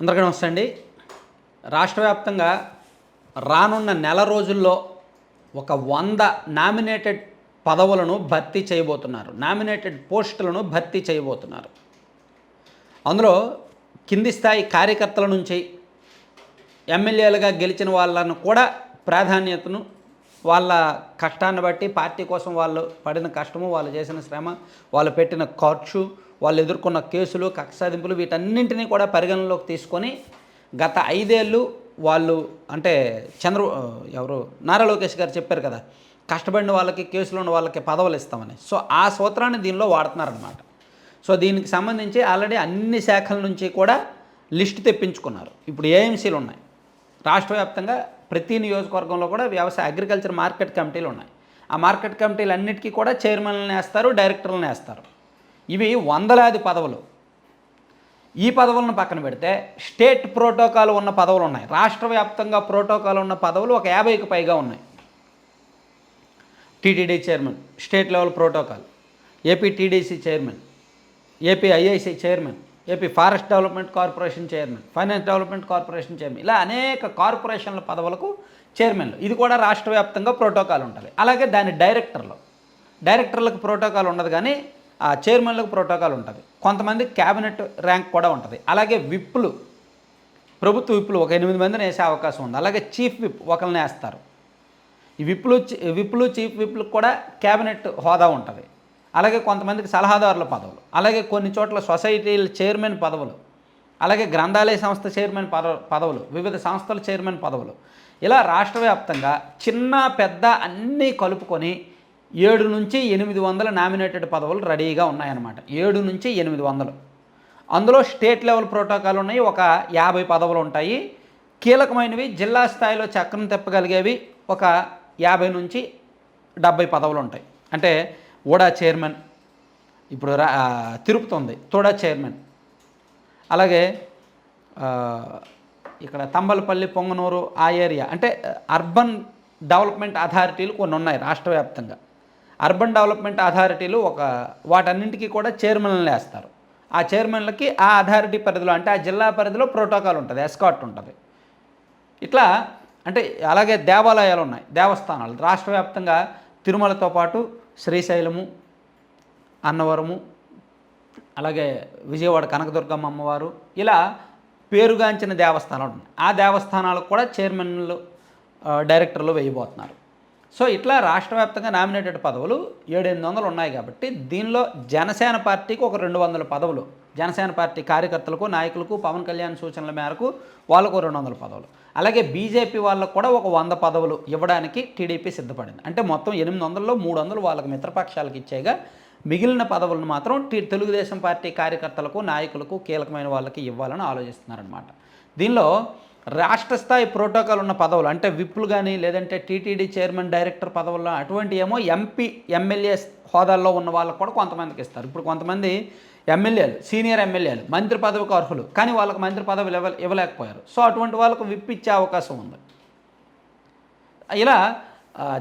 అందరికీ నమస్తే అండి. రాష్ట్ర వ్యాప్తంగా రానున్న నెల రోజుల్లో ఒక వంద నామినేటెడ్ పదవులను భర్తీ చేయబోతున్నారు. నామినేటెడ్ పోస్టులను భర్తీ చేయబోతున్నారు. అందులో కింది స్థాయి కార్యకర్తల నుంచి ఎమ్మెల్యేలుగా గెలిచిన వాళ్ళను కూడా ప్రాధాన్యతను వాళ్ళ కష్టాన్ని బట్టి పార్టీ కోసం వాళ్ళు పడిన కష్టము వాళ్ళు చేసిన శ్రమ వాళ్ళు పెట్టిన ఖర్చు వాళ్ళు ఎదుర్కొన్న కేసులు కక్షాదింపులు వీటన్నింటినీ కూడా పరిగణనలోకి తీసుకొని గత ఐదేళ్ళు వాళ్ళు అంటే చంద్ర ఎవరు? నారా లోకేష్ గారు చెప్పారు కదా కష్టపడిన వాళ్ళకి కేసులు ఉన్న వాళ్ళకి పదవులు ఇస్తామని. సో ఆ సూత్రాన్ని దీనిలో వాడుతున్నారనమాట సో దీనికి సంబంధించి ఆల్రెడీ అన్ని శాఖల నుంచి కూడా లిస్ట్ తెప్పించుకున్నారు. ఇప్పుడు ఏఎంసీలు ఉన్నాయి. రాష్ట్ర వ్యాప్తంగా ప్రతి నియోజకవర్గంలో కూడా వ్యవసాయ అగ్రికల్చర్ మార్కెట్ కమిటీలు ఉన్నాయి. ఆ మార్కెట్ కమిటీలు అన్నిటికీ కూడా చైర్మన్లను వేస్తారు డైరెక్టర్లను వేస్తారు. ఇవి వందలాది పదవులు. ఈ పదవులను పక్కన పెడితే స్టేట్ ప్రోటోకాల్ ఉన్న పదవులు ఉన్నాయి. రాష్ట్ర వ్యాప్తంగా ప్రోటోకాల్ ఉన్న పదవులు ఒక యాభైకి పైగా ఉన్నాయి. TTD chairman state level protocol. AP TDC chairman AP IIC chairman AP forest development corporation chairman finance development corporation chairman ఇలా అనేక కార్పొరేషన్ల పదవులకు చైర్మన్లు. ఇది కూడా రాష్ట్ర వ్యాప్తంగా ప్రోటోకాల్ ఉంటుంది. అలాగే దాని డైరెక్టర్లు. డైరెక్టర్లకు ప్రోటోకాల్ ఉండదు కానీ చైర్మన్లకు ప్రోటోకాల్ ఉంటుంది. కొంతమంది క్యాబినెట్ ర్యాంక్ కూడా ఉంటుంది. అలాగే విప్లు ప్రభుత్వ విప్లు ఒక ఎనిమిది మందిని వేసే అవకాశం ఉంది. అలాగే చీఫ్ విప్ ఒకరిని వేస్తారు. ఈ విప్లు విప్లు చీఫ్ విప్లు కూడా క్యాబినెట్ హోదా ఉంటుంది. అలాగే కొంతమందికి సలహాదారుల పదవులు అలాగే కొన్ని చోట్ల సొసైటీల చైర్మన్ పదవులు అలాగే గ్రంథాలయ సంస్థ చైర్మన్ పదవ పదవులు వివిధ సంస్థల చైర్మన్ పదవులు. ఇలా రాష్ట్ర వ్యాప్తంగా చిన్న పెద్ద అన్నీ కలుపుకొని ఏడు నుంచి ఎనిమిది వందల నామినేటెడ్ పదవులు రెడీగా ఉన్నాయన్నమాట. ఏడు నుంచి ఎనిమిది వందలు. అందులో స్టేట్ లెవెల్ ప్రోటోకాల్ ఉన్నాయి ఒక యాభై పదవులు ఉంటాయి. కీలకమైనవి జిల్లా స్థాయిలో చక్రం తిప్పగలిగేవి ఒక యాభై నుంచి డెబ్బై పదవులు ఉంటాయి. అంటే ఓడా చైర్మన్ ఇప్పుడు రా తిరుపతి ఉంది తోడా చైర్మన్. అలాగే ఇక్కడ తంబలపల్లి పొంగనూరు ఆ ఏరియా అంటే అర్బన్ డెవలప్మెంట్ అథారిటీలు కొన్ని ఉన్నాయి రాష్ట్ర వ్యాప్తంగా అర్బన్ డెవలప్మెంట్ అథారిటీలు ఒక వాటన్నింటికి కూడా చైర్మన్లు వేస్తారు. ఆ చైర్మన్లకి ఆ అథారిటీ పరిధిలో అంటే ఆ జిల్లా పరిధిలో ప్రోటోకాల్ ఉంటుంది ఎస్కాట్ ఉంటుంది. ఇట్లా అంటే అలాగే దేవాలయాలు ఉన్నాయి దేవస్థానాలు. రాష్ట్ర వ్యాప్తంగా తిరుమలతో పాటు శ్రీశైలము అన్నవరము అలాగే విజయవాడ కనకదుర్గమ్మ అమ్మవారు ఇలా పేరుగాంచిన దేవస్థానాలు ఉన్నాయి. ఆ దేవస్థానాలకు కూడా చైర్మన్లు డైరెక్టర్లు వేయబోతున్నారు. సో ఇట్లా రాష్ట్ర వ్యాప్తంగా నామినేటెడ్ పదవులు ఏడెనిమిది వందలు ఉన్నాయి కాబట్టి దీనిలో జనసేన పార్టీకి ఒక రెండు వందల పదవులు జనసేన పార్టీ కార్యకర్తలకు నాయకులకు పవన్ కళ్యాణ్ సూచనల మేరకు వాళ్ళకు రెండు వందల పదవులు. అలాగే బీజేపీ వాళ్ళకు కూడా ఒక వంద పదవులు ఇవ్వడానికి టీడీపీ సిద్ధపడింది. అంటే మొత్తం ఎనిమిది వందల్లో మూడు వందలు వాళ్ళకి మిత్రపక్షాలకు ఇచ్చేగా మిగిలిన పదవులను మాత్రం టీ తెలుగుదేశం పార్టీ కార్యకర్తలకు నాయకులకు కీలకమైన వాళ్ళకి ఇవ్వాలని ఆలోచిస్తున్నారనమాట దీనిలో రాష్ట్ర స్థాయి ప్రోటోకాల్ ఉన్న పదవులు అంటే విప్పులు కానీ లేదంటే టీటీడీ చైర్మన్ డైరెక్టర్ పదవుల్లో అటువంటి ఏమో ఎంపీ ఎమ్మెల్యే హోదాల్లో ఉన్న వాళ్ళకు కూడా కొంతమందికి ఇస్తారు. ఇప్పుడు కొంతమంది ఎమ్మెల్యేలు సీనియర్ ఎమ్మెల్యేలు మంత్రి పదవికి అర్హులు కానీ వాళ్ళకి మంత్రి పదవులు ఇవ్వ ఇవ్వలేకపోయారు. సో అటువంటి వాళ్ళకు విప్ ఇచ్చే అవకాశం ఉంది. ఇలా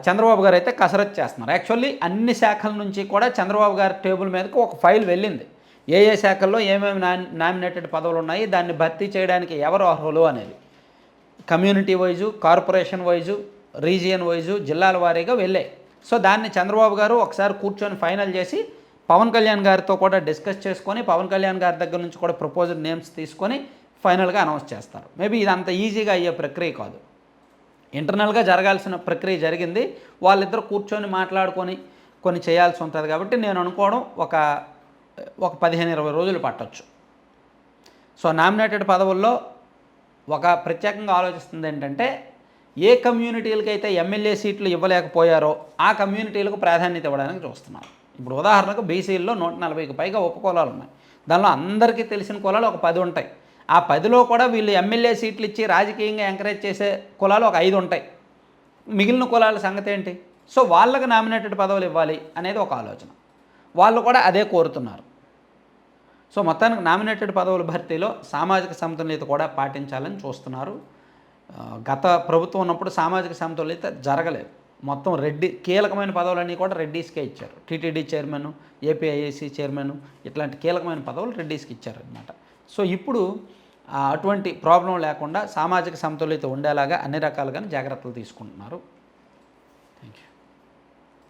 చంద్రబాబు గారు అయితే కసరత్తు చేస్తున్నారు. యాక్చువల్లీ అన్ని శాఖల నుంచి కూడా చంద్రబాబు గారి టేబుల్ మీదకి ఒక ఫైల్ వెళ్ళింది. ఏ ఏ శాఖల్లో ఏమేమి నామినేటెడ్ పదవులు ఉన్నాయి దాన్ని భర్తీ చేయడానికి ఎవరు అర్హులు అనేది. Community wise corporation wise region wise జిల్లాల వారీగా వెళ్ళాయి సో దాన్ని చంద్రబాబు గారు ఒకసారి కూర్చొని ఫైనల్ చేసి పవన్ కళ్యాణ్ గారితో కూడా డిస్కస్ చేసుకొని పవన్ కళ్యాణ్ గారి దగ్గర నుంచి కూడా ప్రపోజల్ నేమ్స్ తీసుకొని ఫైనల్గా అనౌన్స్ చేస్తారు. మేబీ ఇది అంత ఈజీగా అయ్యే ప్రక్రియ కాదు. ఇంటర్నల్గా జరగాల్సిన ప్రక్రియ జరిగింది. వాళ్ళిద్దరు కూర్చొని మాట్లాడుకొని కొన్ని చేయాల్సి ఉంటుంది కాబట్టి నేను అనుకోవడం ఒక ఒక పదిహేను ఇరవై రోజులు పట్టవచ్చు సో నామినేటెడ్ పదవుల్లో ఒక ప్రత్యేకంగా ఆలోచిస్తుంది ఏంటంటే ఏ కమ్యూనిటీలకి అయితే ఎమ్మెల్యే సీట్లు ఇవ్వలేకపోయారో ఆ కమ్యూనిటీలకు ప్రాధాన్యత ఇవ్వడానికి చూస్తున్నారు ఇప్పుడు ఉదాహరణకు బీసీల్లో నూట నలభైకి పైగా ఉపకులాలు ఉన్నాయి. దానిలో అందరికీ తెలిసిన కులాలు ఒక పది ఉంటాయి. ఆ పదిలో కూడా వీళ్ళు ఎమ్మెల్యే సీట్లు ఇచ్చి రాజకీయంగా ఎంకరేజ్ చేసే కులాలు ఒక ఐదు ఉంటాయి. మిగిలిన కులాల సంగతి ఏంటి? సో వాళ్ళకి నామినేటెడ్ పదవులు ఇవ్వాలి అనేది ఒక ఆలోచన. వాళ్ళు కూడా అదే కోరుతున్నారు. సో మొత్తానికి నామినేటెడ్ పదవుల భర్తీలో సామాజిక సమతుల్యత కూడా పాటించాలని చూస్తున్నారు. గత ప్రభుత్వం ఉన్నప్పుడు సామాజిక సమతుల్యత జరగలేదు. మొత్తం రెడ్డి కీలకమైన పదవులన్నీ కూడా రెడ్డీస్కే ఇచ్చారు. టీటీడీ చైర్మన్ ఏపీఐఏసీ చైర్మన్ ఇట్లాంటి కీలకమైన పదవులు రెడ్డీస్కి ఇచ్చారనమాట సో ఇప్పుడు అటువంటి ప్రాబ్లం లేకుండా సామాజిక సమతుల్యత ఉండేలాగా అన్ని రకాలుగా జాగ్రత్తలు తీసుకుంటున్నారు. Thank you